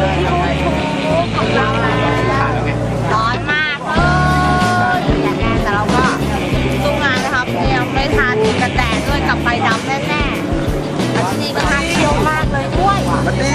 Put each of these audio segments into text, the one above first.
ของเราแล้วร้อนมากเลยอย่างแน่แต่เราก็สู้งานนะครับยังไม่ทานกันแดดด้วยกับไฟดำแน่ๆแล้วที่นี่ก็ทานเที่ยวมากเลยด้วยมันดี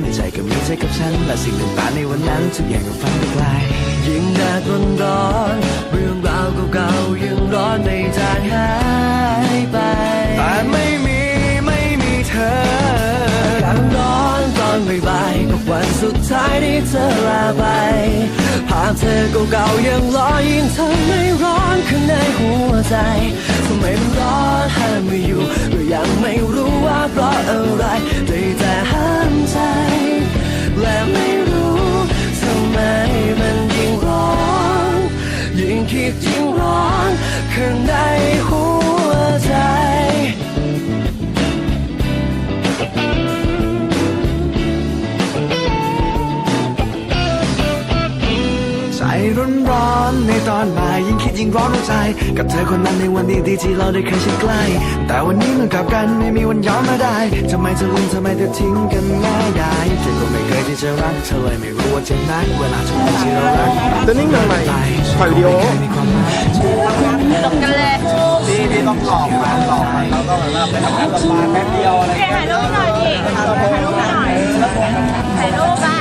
ในใจก็มีใจกับฉันและสิ่งต่างๆในวันนั้นทุกอย่างก็ฟังไปไกลยิ่งแดดร้อน สุดท้ายที่เธอลาไปภาพเธอเก่าๆยังรอยิ่งทำให้ร้อนข้างในหัวใจทำไมมันร้อนห้ามไม่อยู่ก็ยังไม่รู้ว่าเพราะอะไรได้แต่ห้ามใจและไม่ ยยิ่งคิดยิ่งร้อนหัวใจ กับเธอคนนั้นในวันดีๆที่เราได้เคยชิดใกล้ แต่วันนี้มันกลับกันไม่มีวันย้อนมาได้ทำไมเธอลืมทำไมเธอทิ้งกันง่ายได้เธอก็ไม่เคยที่จะรักเธอเลยไม่รู้ว่าจะนักเวลาทุกคนที่เรารักจะนิ่งทำไมถ่ายวิดีโอจบกันเลยนี่นี่ต้องหลอกมันหลอกมันแล้วก็แบบว่าไปทำงานสปาแป๊บเดียวอะไรถ่ายรูปหน่อยดิถ่ายรูปหน่อยถ่ายรูปอะ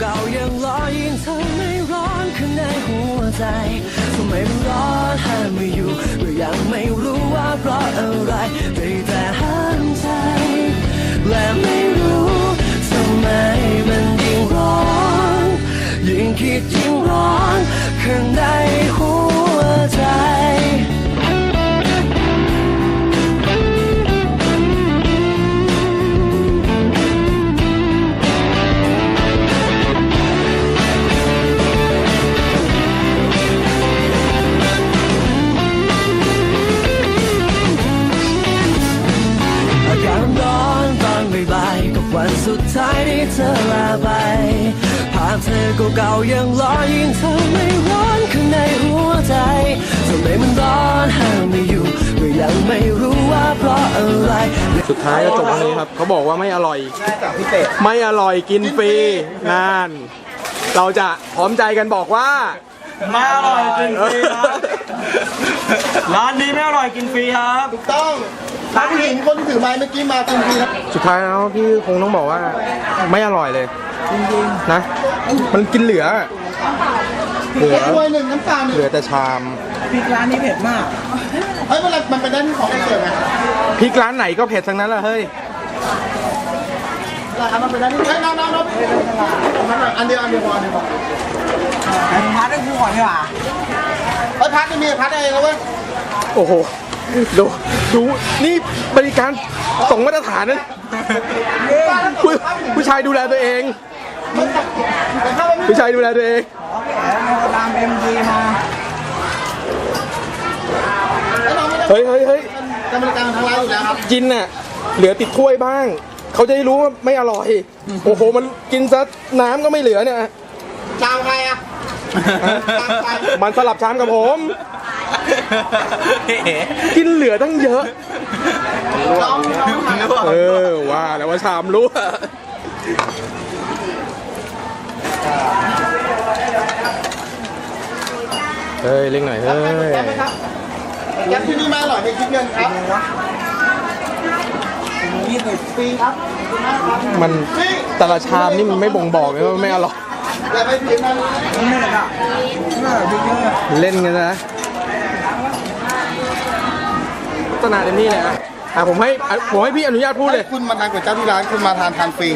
เก่าๆยังรอยิ่งทำให้ร้อนข้างในหัวใจทำไมมันร้อนห้ามไม่อยู่ก็ยังไม่รู้ว่าเพราะอะไรได้แต่ห้ามใจ และไม่รู้ทำไมมันยิ่งร้อน ยิ่งคิดยิ่งร้อนข้างในหัว วันสุดท้ายที่เธอลาไป ภาพเธอเก่าๆยังรอยิ่งเธอไม่ร้อนข้างในหัวใจทำไมมันร้อนห้ามไม่อยู่ก็ยังไม่รู้ว่าเพราะอะไร สุดท้ายก็จบตรงนี้ครับ เขาบอกว่าไม่อร่อย ไม่อร่อยกินฟรีนั่นเราจะพร้อมใจกันบอกว่า ไม่อร่อยกินฟรีครับ ร้านนี้ไม่อร่อยกินฟรีครับต้อง ถ้าผู้หญิงคนที่ถือไม้เมื่อกี้มาคุณพี่ครับสุดท้ายแล้วพี่คงต้องบอกว่าไม่อร่อยเลยนะ มันกินเหลือ เหลือถ้วยหนึ่งน้ำตาลหนึ่งเหลือแต่ชามพริกร้านนี้เผ็ดมากเฮ้ยมันอะไรมันเป็นด้านของเสิร์ฟไงพริกร้านไหนก็เผ็ดทั้งนั้นแหละเฮ้ยราคามันเป็นด้านที่เฮ้ยน้องน้องน้องอันเดียวอันเดียวพออันเดียวพอพาร์ทให้กูก่อนดีกว่าเฮ้ยพัดจะมีพัดอะไรแล้วเว้ยโอ้โห ดูดูนี่บริการส่งมาตรฐานนะผู้ผู้ชายดูแลตัวเอง ผู้ชายดูแลตัวเองตามเอ็มจีมาเฮ้ยเฮ้ยเฮ้ยจะบริการทางร้านอยู่แล้วครับกินน่ะเหลือติดถ้วยบ้าง เขาจะได้รู้ว่าไม่อร่อย โอ้โห มันกินซะน้ำก็ไม่เหลือเนี่ย ชามใครอะชามใครมันสลับชามกับผม กินเหลือตั้งเยอะน้องน้องเออว่าแล้วว่าชามรั่วเฮ้ยเล็กหน่อยเฮ้ยแก๊ปไหมครับแก๊ปที่นี่ไม่อร่อยในคิดเงินครับยี่สิบปีครับขอบคุณมากครับมันแต่ละชามนี่มันไม่บ่งบอกเลยว่าไม่อร่อยอย่าไปผิดนะเล่นกันนะ ษณาเต็มที่เลยอะอ่ผมให้ผมให้พี่อนุญาตพูดเลยคุณมาทานก๋วยจั๊บที่ร้านคุณมาทานทานฟรี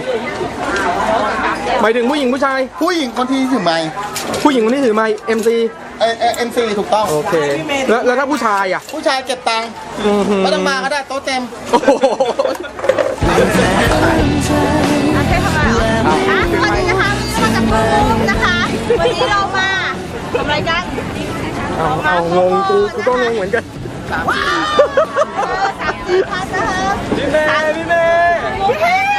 หมายถึงผู้หญิงผู้ชาย ผู้หญิงคนที่ถือไม้ผู้หญิงคนที่ถือไม้ MC เอ่อ็มซีถูกต้อง โอเค แล้วแล้วถ้าผู้ชายอะ ผู้ชายเก็บตังค์ก็ต้องมาก็ได้โต๊ะเต็มโอ้โหโอเคทำไมเหรออะสวัสดีนะคะวันนี้มาจากกรุงนะคะ วันนี้เรามาทำอะไรกันเอาเอางงกูกูก็งงเหมือนกัน สามสี่พันนะครับพี่เมย์พี่เมย์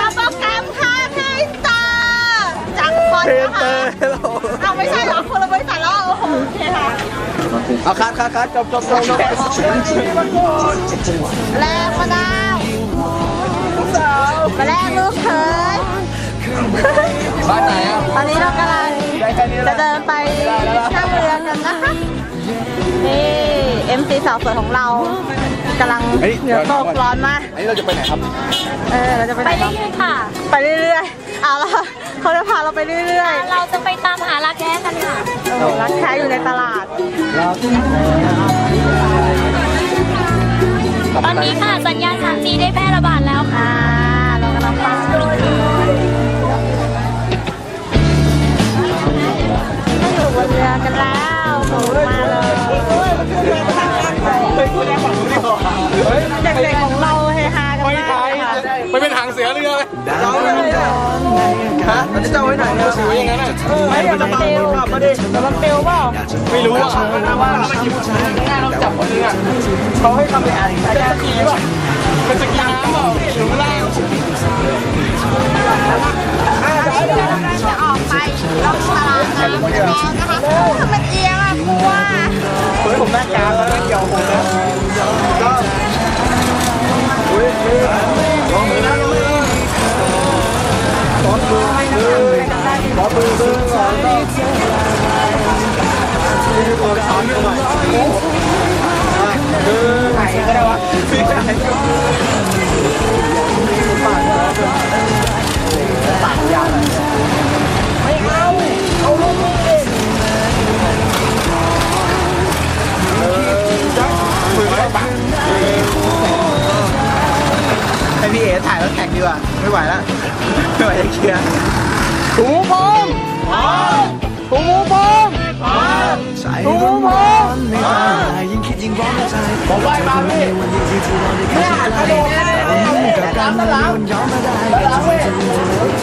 มาโปรแกรมค่ะพี่ตาจากคนนะคะเราเอาไม่ใช่เหรอคนละบริษัทแล้วโอ้โหโอเคค่ะเอาคัดคัดคัดจบจบจบจบแลกมะนาวมาแลกลูกเขยบ้านไหนอะตอนนี้เรากำลังจะเดินไปนั่งเรือกันนะคะ นี่ MC สาวสวยของเรากำลังเหงื่อตกร้อนมาก อันนี้เราจะไปไหนครับ เออเราจะไปไหนไปบ้างเรื่อยๆค่ะ ไปเรื่อยๆเอาละเขาจะพาเราไปเรื่อยเราจะไปตามหารักแท้กันค่ะ ๆโอ้โหรักแท้อยู่ในตลาด ตอนนี้ค่ะสัญญาณ 3G ได้แพร่ระบาด ถือไว้อย่างนั้นอะไม่เดี๋ยวมันปิวมาดิเดี๋ยวมันปิวเปล่าไม่รู้อะว่าเราไปหยิบง่ายเราจับคนนึงอะเขาให้ทำเป็นเป็นสกีป่ะเป็นสกีน้ำเปล่าหรือล่างจะออกไปรอบตลาดน้ำกันแล้วนะคะทำไมเอียงอะกลัวเฮ้ยผมหน้ากลางแล้วนะเกี่ยวผมนะก็อุ้ยมือลองมือนะลองมือขอมือมือ ขอมือมือสองก็มือขอช้อนหน่อยมือไหนก็ได้วะพี่ายปากปากยาวไม่เอาเอาลูกมือดิมือไม่ปังให้พี่เอ๋ถ่ายแล้วแท็กดีกว่าไม่ไหวแล้วไม่ไหวจะเคลียร์ ถุงพองถุงพองใจร้อนๆไม่ได้ยิ่งคิดยิ่งร้อนใจผมไหว้มาพี่วันนี้ที่ที่เราได้พบเนี่ยกระโดดแน่ๆกับการมันมันย้อนมาได้ตอนนี้เรา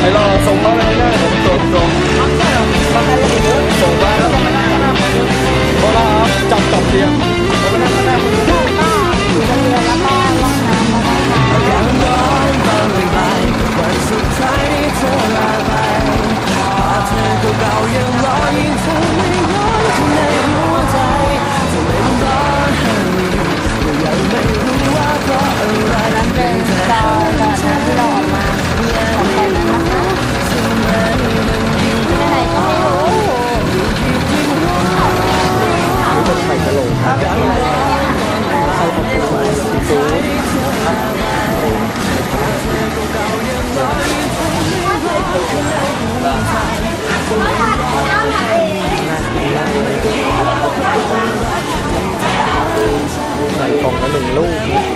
ไอ้รอส่งเข้าไปได้ผมส่งส่งส่งไปแล้วก็ไม่ได้เพราะว่าจับจับเตียง กล่องละหนึ่งลูก